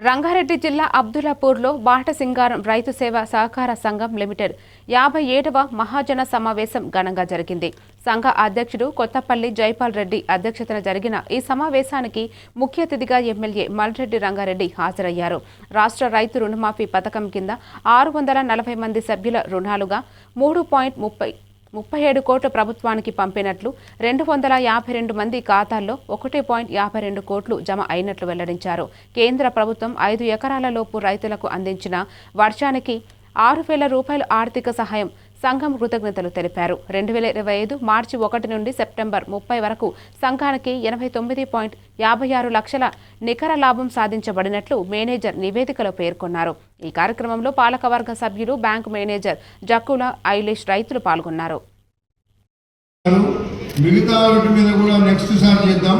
రంగారెడ్డి జిల్లా అబ్దులాపూర్లో బాట సింగారం రైతు సేవ సహకార సంఘం లిమిటెడ్ యాభై ఏడవ మహాజన సమావేశం ఘనంగా జరిగింది. సంఘ అధ్యక్షుడు కొత్తపల్లి జైపాల్ రెడ్డి అధ్యక్షతన జరిగిన ఈ సమావేశానికి ముఖ్య అతిథిగా ఎమ్మెల్యే మల్రెడ్డి రంగారెడ్డి హాజరయ్యారు. రాష్ట్ర రైతు రుణమాఫీ పథకం కింద ఆరు వందల నలభై మంది సభ్యుల రుణాలుగా మూడు పాయింట్ ముప్పై ముప్పై ఏడు కోట్ల ప్రభుత్వానికి పంపినట్లు రెండు వందల యాభై రెండు మంది ఖాతాల్లో ఒకటి పాయింట్ యాభై రెండు కోట్లు జమ అయినట్లు వెల్లడించారు. కేంద్ర ప్రభుత్వం ఐదు ఎకరాల లోపు రైతులకు అందించిన వర్షానికి ఆరు వేల రూపాయల ఆర్థిక సహాయం సంఘం కృతజ్ఞతలు తెలిపారు. రెండు వేల ఇరవై ఐదు మార్చి ఒకటి నుండి సెప్టెంబర్ ముప్పై వరకు సంఘానికి ఎనభై తొమ్మిది పాయింట్ యాభై ఆరు లక్షల నికర లాభం సాధించబడినట్లు మేనేజర్ నివేదికలో పేర్కొన్నారు. ఈ కార్యక్రమంలో పాలకవర్గ సభ్యులు బ్యాంకు మేనేజర్ జక్కుల ఐలేష్ రైతులు పాల్గొన్నారు. మిగతా వాటి మీద కూడా నెక్స్ట్ సారి చేద్దాం.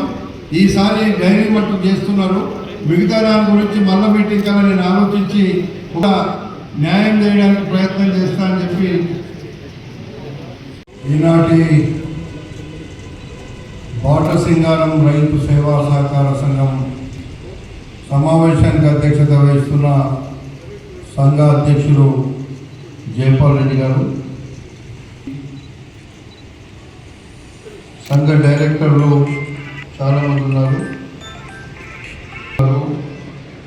ఈసారి డైరీ మట్టు చేస్తున్నారు. మిగతా దాని గురించి మళ్ళీ మీటింగ్ కన్నా నేను ఆలోచించి ఒక న్యాయం చేయడానికి ప్రయత్నం చేస్తానని చెప్పి ఈనాటి బాట సింగారం రైతు సేవా సహకార సంఘం సమావేశానికి అధ్యక్షత వహిస్తున్న సంఘ అధ్యక్షులు జయపాల్ రెడ్డి గారు సంఘ డైరెక్టర్లు చాలామంది ఉన్నారు.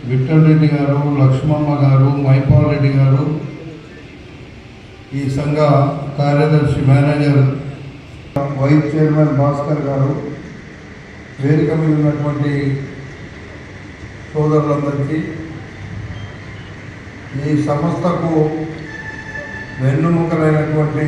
విఠల్ రెడ్డి గారు లక్ష్మమ్మ గారు మైపాల్ రెడ్డి గారు ఈ సంఘ కార్యదర్శి మేనేజర్ వైస్ చైర్మన్ భాస్కర్ గారు వేదిక మీద ఉన్నటువంటి సోదరులందరికీ ఈ సంస్థకు వెన్నుముకలైనటువంటి